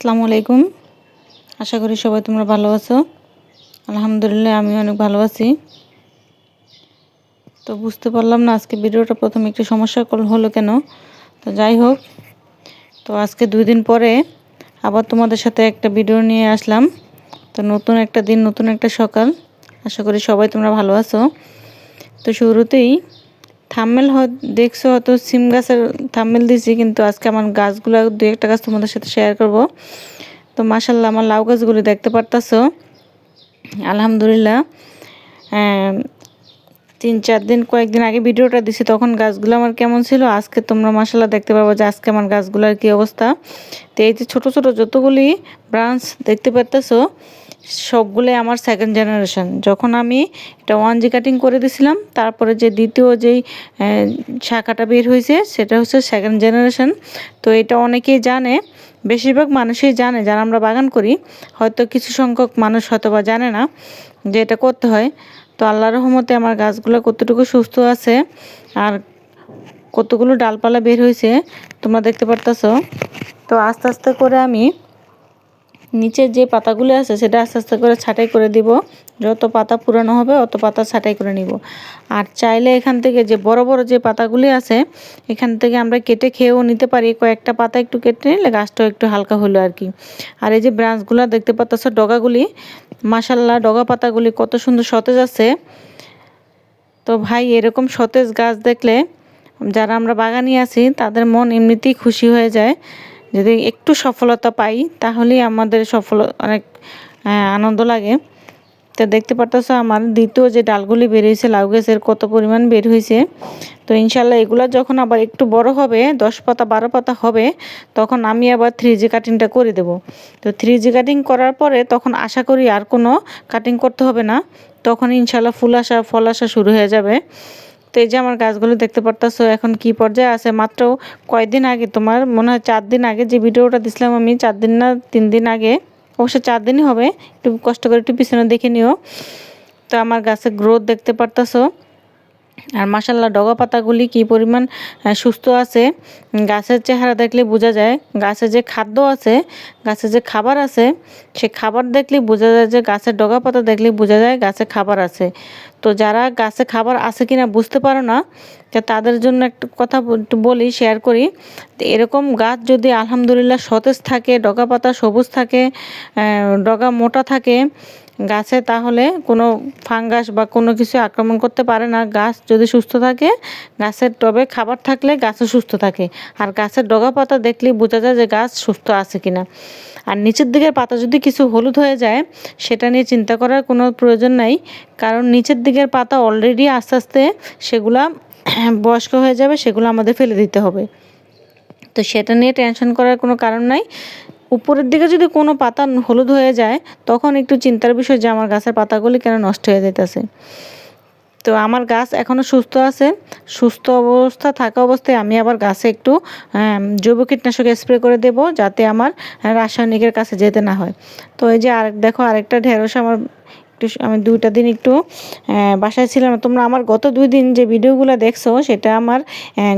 আসসালামু আলাইকুম। আশা করি সবাই তোমরা ভালো আছো। আলহামদুলিল্লাহ আমি অনেক ভালো আছি। তো বুঝতে পারলাম না আজকে ভিডিওটা প্রথমে একটু সমস্যা হলো কেন। তো যাই হোক, তো আজকে দুই দিন পরে আবার তোমাদের সাথে একটা ভিডিও নিয়ে আসলাম। তো নতুন একটা দিন, নতুন একটা সকাল। আশা করি সবাই তোমরা ভালো আছো। তো শুরুতেই থাম্মেল দেখছ, হয়তো সিম গাছের থাম্মেল দিছি, কিন্তু আজকে আমার গাছগুলো দু একটা গাছ তোমাদের সাথে শেয়ার করব। তো মাসাল্লাহ আমার লাউ গাছগুলি দেখতে পারতাছো। আলহামদুলিল্লাহ। তিন চার দিন, কয়েকদিন আগে ভিডিওটা দিছি, তখন গাছগুলো আমার কেমন ছিল, আজকে তোমরা মাসাল্লাহ দেখতে পাবো যে আজকে আমার গাছগুলোর কী অবস্থা। তো এই যে ছোটো ছোটো যতগুলি ব্রাঞ্চ দেখতে পারতেছো, সবগুলোই আমার সেকেন্ড জেনারেশন যখন আমি এটা ওয়ান জি কাটিং করে দিছিলাম, তারপরে যে দ্বিতীয় যেই শাখাটা বের হয়েছে সেটা হচ্ছে সেকেন্ড জেনারেশন তো এটা অনেকেই জানে, বেশিরভাগ মানুষই জানে, যারা আমরা বাগান করি, হয়তো কিছু সংখ্যক মানুষ হয়তো বা জানে না যে এটা করতে হয়। তো আল্লাহ রহমতে আমার গাছগুলো কতটুকু সুস্থ আছে আর কতগুলো ডালপালা বের হয়েছে, তোমরা দেখতে পারতেছ। তো আস্তে আস্তে করে আমি নিচের যে পাতাগুলো আছে, সেটা আস্তে আস্তে করে ছাঁটাই করে দিব। যত পাতা পুরানো হবে, অত পাতা ছাঁটাই করে নিব। আর চাইলে এখান থেকে যে বড় বড় যে পাতাগুলি আছে, এখান থেকে আমরা কেটে খেয়েও নিতে পারি। কয়েকটা পাতা একটু কেটে নিলে গাছটাও একটু হালকা হলো আর কি। আর এই যে ব্রাঞ্চগুলো দেখতে পাচ্ছ ডগাগুলি মাসাল্লাহ ডগা পাতাগুলি কত সুন্দর সতেজ আছে। তো ভাই, এরকম সতেজ গাছ দেখলে যারা আমরা বাগানি আছি, তাদের মন এমনিতেই খুশি হয়ে যায়। যদি একটু সফলতা পাই, তাহলেই আমাদের সফল, অনেক আনন্দ লাগে। তো দেখতে পারতেছো আমার দ্বিতীয় যে ডালগুলি বের হয়েছে, লাউ গাছের কত পরিমাণ বের হয়েছে। তো ইনশাল্লাহ এগুলো যখন আবার একটু বড় হবে, দশ পাতা, বারো পাতা হবে, তখন আমি আবার থ্রি জি কাটিংটা করে দেব। তো থ্রি জি কাটিং করার পরে তখন আশা করি আর কোনো কাটিং করতে হবে না। তখন ইনশাল্লাহ ফুল আসা, ফল আসা শুরু হয়ে যাবে। তো এই যে আমার গাছগুলো দেখতে পারতেছো, এখন কি পর্যায়ে আছে? মাত্র কয়দিন আগে, তোমার মনে হয় চার দিন আগে যে ভিডিওটা দিছিলাম আমি, চার দিন না তিন দিন আগে অবশ্য চার দিনই হবে। একটু কষ্ট করে একটু পিছনে দেখে নিও। তো আমার গাছের গ্রোথ দেখতে পারতেছো। আর মাসাল্লাহ ডগা পাতাগুলি কী পরিমাণ সুস্থ আছে? গাছের চেহারা দেখলে বোঝা যায়, গাছে যে খাদ্য আছে, গাছে যে খাবার আছে, সে খাবার দেখলে বোঝা যায় যে গাছের ডগা পাতা দেখলে বোঝা যায় গাছে খাবার আছে। তো যারা গাছে খাবার আছে কিনা বুঝতে পারো না তাদের জন্য একটু কথা বলি শেয়ার করি। এরকম গাছ যদি আলহামদুলিল্লাহ সতেজ থাকে, ডগা পাতা সবুজ থাকে ডগা মোটা থাকে গাছে তাহলে কোনো ফাঙ্গাস বা কোনো কিছু আক্রমণ করতে পারে না। গাছ যদি সুস্থ থাকে, গাছের টবে খাবার থাকলে গাছও সুস্থ থাকে। আর গাছের ডগা পাতা দেখলেই বোঝা যায় যে গাছ সুস্থ আছে কিনা। আর নিচের দিকের পাতা যদি কিছু হলুদ হয়ে যায়, সেটা নিয়ে চিন্তা করার কোনো প্রয়োজন নাই। কারণ নিচের দিকের পাতা অলরেডি আস্তে আস্তে সেগুলা বয়স্ক হয়ে যাবে, সেগুলো আমাদের ফেলে দিতে হবে। তো সেটা নিয়ে টেনশন করার কোনো কারণ নাই। উপরের দিকে যদি কোনো পাতা হলুদ হয়ে যায়, তখন একটু চিন্তার বিষয় যে আমার গাছের পাতাগুলি কেন নষ্ট হয়ে যেতেছে তো আমার গাছ এখনও সুস্থ আছে। সুস্থ অবস্থা থাকা অবস্থায় আমি আবার গাছে একটু জৈব কীটনাশক স্প্রে করে দেব যাতে আমার রাসায়নিকের কাছে যেতে না হয়। তো এই যে আরেক, দেখো আরেকটা ঢেঁড়স আমার একটু আমি দুইটা দিন একটু বাসায় ছিলাম। তোমরা আমার গত দুই দিন যে ভিডিওগুলো দেখছ, সেটা আমার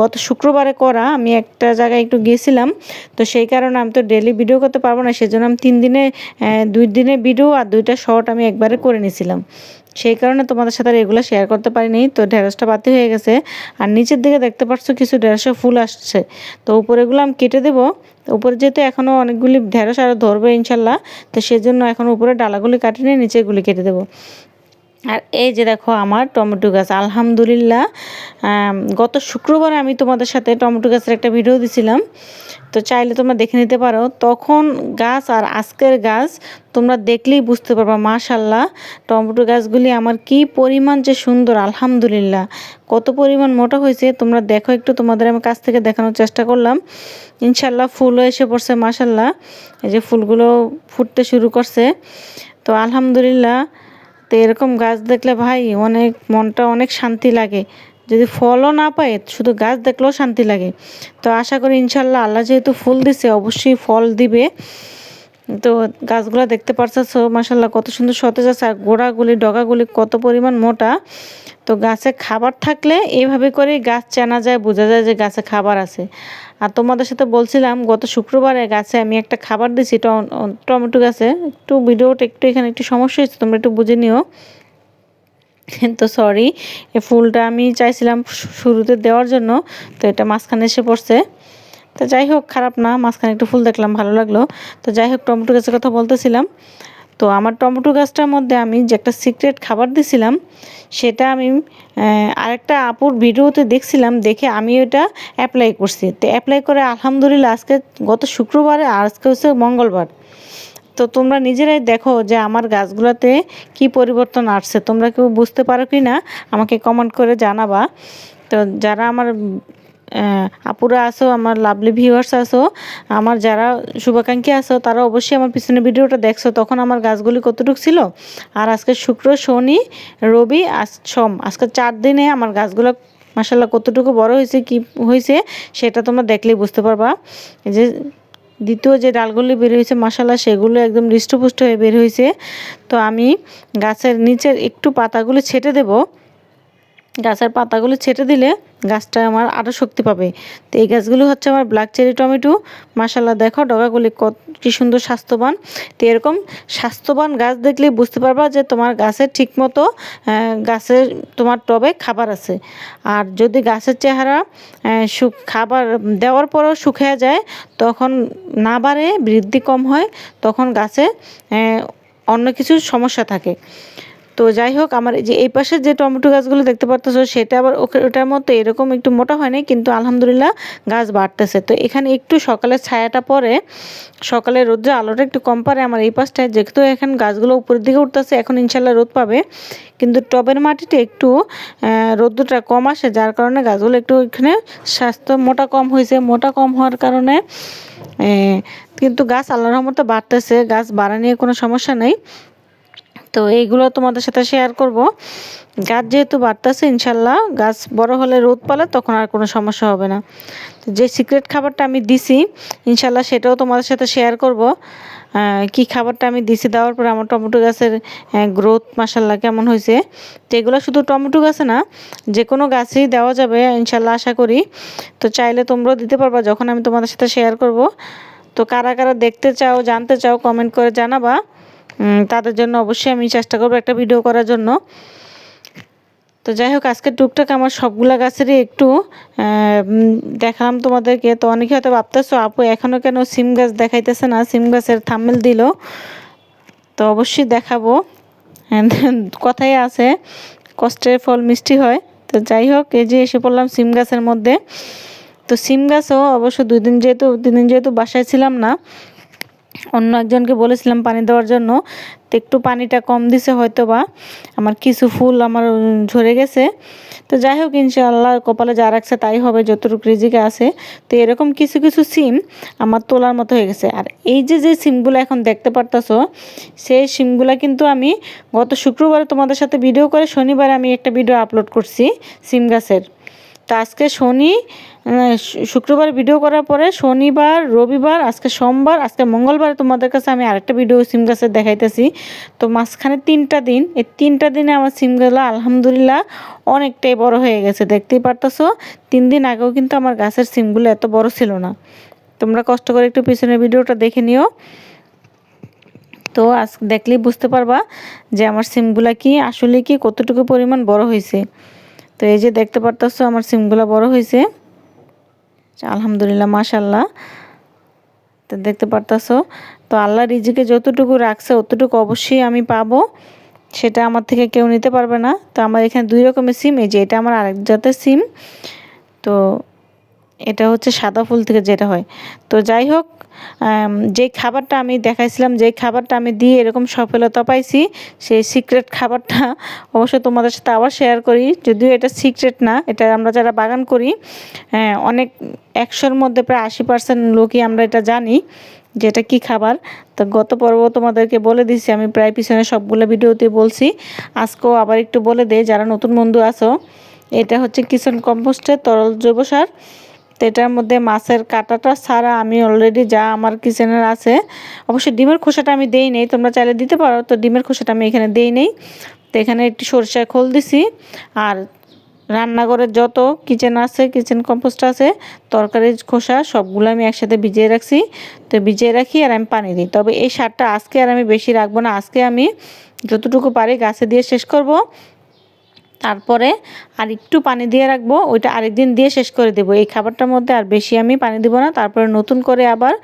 গত শুক্রবারে করা। আমি একটা জায়গায় একটু গিয়েছিলাম, তো সেই কারণে আমি তো ডেলি ভিডিও করতে পারব না, সেজন্য আমি তিন দিনে দুই দিনে ভিডিও আর দুইটা শর্ট আমি একবারে করে নিয়েছিলাম। সেই কারণে তোমাদের সাথে এগুলো শেয়ার করতে পারিনি। তো ঢেঁড়সটা বাতি হয়ে গেছে। আর নিচের দিকে দেখতে পাচ্ছ কিছু ঢেঁড়সে ফুল আসছে। তো উপরে এগুলো আমি কেটে দেবো। উপরে যেহেতু এখনও অনেকগুলি ঢেঁড়স আরও ধরবে ইনশাল্লাহ, তো সেজন্য এখন উপরে ডালাগুলি কাটিয়ে নিয়ে নিচেগুলি কেটে দেবো। আর এই যে দেখো আমার টমেটো গাছ, আলহামদুলিল্লাহ গত শুক্রবারে আমি তোমাদের সাথে টমেটো গাছের একটা ভিডিও দিছিলাম। তো চাইলে তোমরা দেখে নিতে পারো, তখন গাছ আর আজকের গাছ তোমরা দেখলেই বুঝতে পারবা মাশাল্লাহ টমেটো গাছগুলি আমার কি পরিমাণ যে সুন্দর, আলহামদুলিল্লাহ, কত পরিমাণ মোটা হয়েছে, তোমরা দেখো একটু, তোমাদের আমি কাছ থেকে দেখানোর চেষ্টা করলাম। ইনশাল্লাহ ফুলও এসে পড়ছে মাশাল্লাহ এই যে ফুলগুলো ফুটতে শুরু করছে। তো আলহামদুলিল্লাহ তো এরকম গাছ দেখলে ভাই অনেক মনটা অনেক শান্তি লাগে। যদি ফলও না পায়, শুধু গাছ দেখলেও শান্তি লাগে। তো আশা করি ইনশাল্লাহ আল্লাহ যেহেতু ফুল দিছে, অবশ্যই ফল দিবে। তো গাছগুলো দেখতে পারছ মাসাল্লাহ কত সুন্দর সতেজ আছে। আর গোড়াগুলি, ডগাগুলি কত পরিমাণ মোটা। তো গাছে খাবার থাকলে এইভাবে করে গাছ চেনা যায়, বোঝা যায় যে গাছে খাবার আছে। আর তোমাদের সাথে বলছিলাম, গত শুক্রবারে গাছে আমি একটা খাবার দিছি টমেটো গাছে। একটু ভিডিওটা একটু এখানে একটু সমস্যা হয়েছে, তোমরা একটু বুঝে নিও। তো সরি এই ফুলটা আমি চাইছিলাম শুরুতে দেওয়ার জন্য, তো এটা মাঝখানে এসে পড়ছে। তো যাই হোক, খারাপ না, মাঝখানে একটু ফুল দেখলাম, ভালো লাগল। তো যাই হোক, টমেটো গাছের কথা বলতেছিলাম। তো আমার টমেটো গাছটার মধ্যে আমি যে একটা সিক্রেট খাবার দিছিলাম, সেটা আমি আরেকটা আপুর ভিডিওতে দেখছিলাম, দেখে আমি ওটা অ্যাপ্লাই করছি। তো অ্যাপ্লাই করে আলহামদুলিল্লাহ আজকে গত শুক্রবারে আর আজকে হচ্ছে মঙ্গলবার। তো তোমরা নিজেরাই দেখো যে আমার গাছগুলোতে কি পরিবর্তন আসছে। তোমরা কেউ বুঝতে পারো কি না আমাকে কমেন্ট করে জানাবা। তো যারা আমার আপুরা আসো আমার লাভলি ভিউয়ার্স আসো আমার যারা শুভাকাঙ্ক্ষী আসো তারা অবশ্যই আমার পিছনে ভিডিওটা দেখছ, তখন আমার গাছগুলি কতটুকু ছিল? আর আজকে শুক্র, শনি, রবি, আজ সোম, আজকে চার দিনে আমার গাছগুলো মাসাল্লাহ কতটুকু বড় হয়েছে, কি হয়েছে, সেটা তোমরা দেখলেই বুঝতে পারবা। যে দ্বিতীয় যে ডালগুলি বের হয়েছে মশালা সেগুলো একদম হৃষ্টপুষ্ট হয়ে বের হয়েছে। তো আমি গাছের নিচের একটু পাতাগুলো ছেটে দেবো। গাছের পাতাগুলো ছেটে দিলে গাছটা আমার আরও শক্তি পাবে। তো এই গাছগুলো হচ্ছে আমার ব্ল্যাক চেরি টমেটো। মাসাল্লাহ দেখো ডগাগুলি কত কী সুন্দর স্বাস্থ্যবান। তো এরকম স্বাস্থ্যবান গাছ দেখলেই বুঝতে পারবা যে তোমার গাছের ঠিকমতো গাছের তোমার টবে খাবার আছে। আর যদি গাছের চেহারা খাবার দেওয়ার পরও শুকিয়ে যায়, তখন না বাড়ে, বৃদ্ধি কম হয়, তখন গাছে অন্য কিছুর সমস্যা থাকে। তো যাই হোক, আমার যে এই পাশে যে টমেটো গাছগুলো দেখতে পারতেছো, সেটা আবার ওটার মতো এরকম একটু মোটা হয়নি কিন্তু আলহামদুলিল্লাহ গাছ বাড়তেছে। তো এখানে একটু সকালের ছায়াটা পরে সকালে রোদ্রে আলোটা একটু কম পারে আমার এই পাশটায়। যেহেতু এখন গাছগুলো উপরের দিকে উঠতেছে, এখন ইনশাল্লাহ রোদ পাবে। কিন্তু টবের মাটিতে একটু রোদ্রটা কম আসে, যার কারণে গাছগুলো একটু এখানে স্বাস্থ্য মোটা কম হয়েছে। মোটা কম হওয়ার কারণে কিন্তু গাছ আল্লাহর রহমতে বাড়তেছে। গাছ বাড়া নিয়ে কোনো সমস্যা নেই। তো এইগুলো তোমাদের সাথে শেয়ার করব। গাছ যেহেতু বাড়তেছে, ইনশাল্লাহ গাছ বড় হলে রোদ পালে তখন আর কোনো সমস্যা হবে না। যে সিক্রেট খাবারটা আমি দিছি, ইনশাল্লাহ সেটাও তোমাদের সাথে শেয়ার করব। কি খাবারটা আমি দিছি, দেওয়ার পরে আমার টমেটো গাছের গ্রোথ মাসাল্লাহ কেমন হয়েছে। তো এগুলো শুধু টমেটো গাছে না, যে কোনো গাছেই দেওয়া যাবে, ইনশাল্লাহ আশা করি। তো চাইলে তোমরাও দিতে পারবা, যখন আমি তোমাদের সাথে শেয়ার করব। তো কারা কারা দেখতে চাও, জানতে চাও কমেন্ট করে জানাবা। তাদের জন্য অবশ্যই আমি চেষ্টা করব একটা ভিডিও করার জন্য। তো যাই হোক আজকে টুকটাক আমার সবগুলা গাছেরই একটু দেখালাম তোমাদেরকে। তো অনেকে হয়তো ভাবতেছো, আপু এখনও কেন সিম গাছ দেখাইতেছে না? সিম গাছের থামেল দিল? তো অবশ্যই দেখাবো। কথাই আছে, কষ্টের ফল মিষ্টি হয়। তো যাই হোক, এই যে এসে পড়লাম সিম গাছের মধ্যে। তো সিম গাছও অবশ্য দুই দিন যেহেতু দিন যেহেতু বাসায় ছিলাম না অন্য একজনকে বলেছিলাম পানি দেওয়ার জন্য, তো একটু পানিটা কম দিছে হয়তো বা আমার কিছু ফুল আমার ঝরে গেছে। তো যাই হোক, ইনশাআল্লাহ কপালে যা রাখছে তাই হবে, যতটুকু রিজিকে আছে। তো এরকম কিছু কিছু সিম আমার তোলার মতো হয়ে গেছে। আর এই যে যে সিমগুলো এখন দেখতে পারতাছো, সেই সিমগুলো কিন্তু আমি গত শুক্রবারে তোমাদের সাথে ভিডিও করে শনিবারে আমি একটা ভিডিও আপলোড করছি সিম গাছের। তো আজকে শনি শুক্রবার ভিডিও করার পরে শনিবার, রবিবার, আজকে সোমবার, আজকে মঙ্গলবার তোমাদের কাছে আমি আরেকটা ভিডিও সিম গাছের দেখাইতেছি। তো মাঝখানে তিনটা দিন, এই তিনটা দিনে আমার সিমগুলো আলহামদুলিল্লাহ অনেকটাই বড় হয়ে গেছে, দেখতেই পারতেছো? তিন দিন আগেও কিন্তু আমার গাছের সিমগুলো এত বড় ছিল না। তোমরা কষ্ট করে একটু পিছনের ভিডিওটা দেখে নিও। তো আজ দেখলেই বুঝতে পারবা যে আমার সিমগুলা কি, আসলে কি কতটুকু পরিমাণ বড় হয়েছে তো এই যে দেখতে পারতেছো, আমার সিমগুলো বড় হয়েছে। আলহামদুলিল্লাহ মাশাল্লাহ তো দেখতে পারতেছো, তো আল্লাহ রিজিকে যতটুকু রাখছে, অতটুকু অবশ্যই আমি পাবো। সেটা আমার থেকে কেউ নিতে পারবে না। তো আমার এখানে দুই রকমের সিম, এই যে এটা আমার আরেক জাতের সিম। তো এটা হচ্ছে সাদা ফুল থেকে যেটা হয়। তো যাই হোক যে খাবারটা আমি দেখাইছিলাম, যে খাবারটা আমি দিয়ে এরকম সফলতা পাইছি, সেই সিক্রেট খাবারটা অবশ্যই তোমাদের সাথে আবার শেয়ার করি। যদিও এটা সিক্রেট না, এটা আমরা যারা বাগান করি অনেক একশোর মধ্যে প্রায় আশি পার্সেন্ট লোকই আমরা এটা জানি যে এটা কী খাবার। তো গত পর্ব তোমাদেরকে বলে দিছি, আমি প্রায় পিছনে সবগুলো ভিডিওতে বলছি। আজকেও আবার একটু বলে দেয় যারা নতুন বন্ধু আছো, এটা হচ্ছে কিচেন কম্পোস্টের তরল জৈব সার। তো এটার মধ্যে মাছের কাটাটা ছাড়া আমি অলরেডি যা আমার কিচেনের আছে, অবশ্যই ডিমের খোসাটা আমি দেই নেই, তোমরা চাইলে দিতে পারো, তো ডিমের খোসাটা আমি এখানে দেই নেই। তো এখানে একটি সরষার খোল দিছি, আর রান্নাঘরের যত কিচেন আছে, কিচেন কম্পোস্ট আছে তরকারির খোসা, সবগুলো আমি একসাথে ভিজিয়ে রাখছি। তো ভিজিয়ে রাখি আর আমি পানি দিই। তবে এই সারটা আজকে আর আমি বেশি রাখব না, আজকে আমি যতটুকু পারি গাছে দিয়ে শেষ করব। তারপরে আর একটু পানি দিয়ে রাখব, ওইটা আরেকদিন দিয়ে শেষ করে দেবো। এই খাবারটার মধ্যে আর বেশি আমি পানি দিব না। তারপরে নতুন করে আবার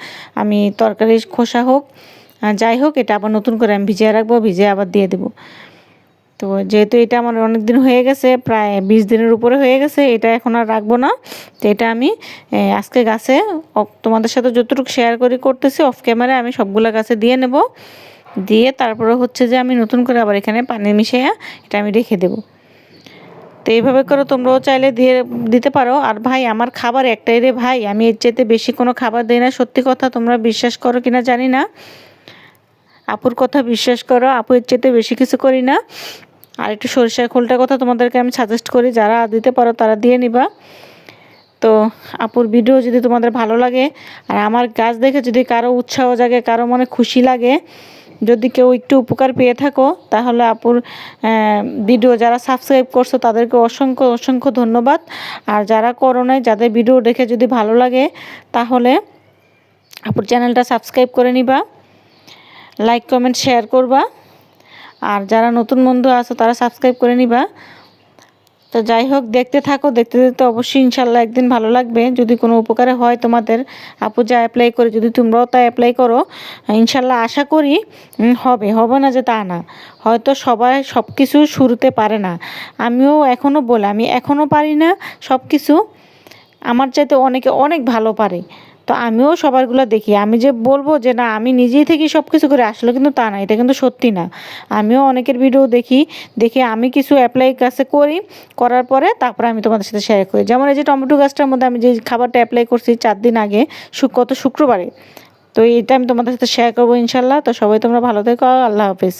আমি তরকারির খোসা হোক যাই হোক, এটা আবার নতুন করে আমি ভিজিয়ে রাখব, ভিজিয়ে আবার দিয়ে দেবো। তো যেহেতু এটা আমার অনেক দিন হয়ে গেছে, প্রায় বিশ দিনের উপরে হয়ে গেছে, এটা এখন আর রাখব না। তো এটা আমি আজকে গাছে তোমাদের সাথে যতটুকু শেয়ার করি, করতেছি অফ ক্যামেরায় আমি সবগুলো গাছে দিয়ে নেব। দিয়ে তারপরে হচ্ছে যে আমি নতুন করে আবার এখানে পানি মিশিয়ে এটা আমি রেখে দেবো। তো এইভাবে করে তোমরাও চাইলে দিয়ে দিতে পারো। আর ভাই, আমার খাবার একটাই রে ভাই, আমি এর চাইতে বেশি কোনো খাবার দিই না। সত্যি কথা তোমরা বিশ্বাস করো কিনা জানি না। আপুর কথা বিশ্বাস করো, আপু এর চাইতে বেশি কিছু করি না। আর একটু সরিষার খোলটার কথা তোমাদেরকে আমি সাজেস্ট করি, যারা দিতে পারো তারা দিয়ে নিবা। তো আপুর ভিডিও যদি তোমাদের ভালো লাগে, আর আমার গাছ দেখে যদি কারও উৎসাহ জাগে, কারও মনে খুশি লাগে যদি কেউ একটু উপকার পেয়ে থাকো, তাহলে আপুর ভিডিও যারা সাবস্ক্রাইব করছ তাদেরকে অসংখ্য অসংখ্য ধন্যবাদ। আর যারা করো নাই যাদের ভিডিও দেখে যদি ভালো লাগে, তাহলে আপুর চ্যানেলটা সাবস্ক্রাইব করে নিবা লাইক কমেন্ট শেয়ার করবা। আর যারা নতুন বন্ধু আছো, তারা সাবস্ক্রাইব করে নিবা। তো যাই হোক, দেখতে থাকো, দেখতে দেখতে অবশ্যই ইনশাল্লাহ একদিন ভালো লাগবে। যদি কোনো উপকারে হয় তোমাদের, আপু যা অ্যাপ্লাই করে, যদি তোমরাও তা অ্যাপ্লাই করো ইনশাল্লাহ আশা করি হবে। হবে না যে তা না। হয়তো সবাই সব কিছু শুরুতে পারে না। আমিও এখনও বলে, আমি এখনও পারি না সব কিছু আমার চাইতে অনেকে অনেক ভালো পারে। তো আমিও সবারগুলো দেখি। আমি যে বলব যে, না, আমি নিজেই থেকে সব কিছু করে আসলে কিন্তু তা না, এটা কিন্তু সত্যি না। আমিও অনেকের ভিডিও দেখি, দেখে আমি কিছু অ্যাপ্লাই কাছে করি, করার পরে তারপরে আমি তোমাদের সাথে শেয়ার করি। যেমন এই যে টমেটো গাছটার মধ্যে আমি যে খাবারটা অ্যাপ্লাই করছি চার দিন আগে গত শুক্রবারে, তো এটা আমি তোমাদের সাথে শেয়ার করব ইনশাল্লাহ। তো সবাই তোমরা ভালো থেকো, আল্লাহ হাফিজ।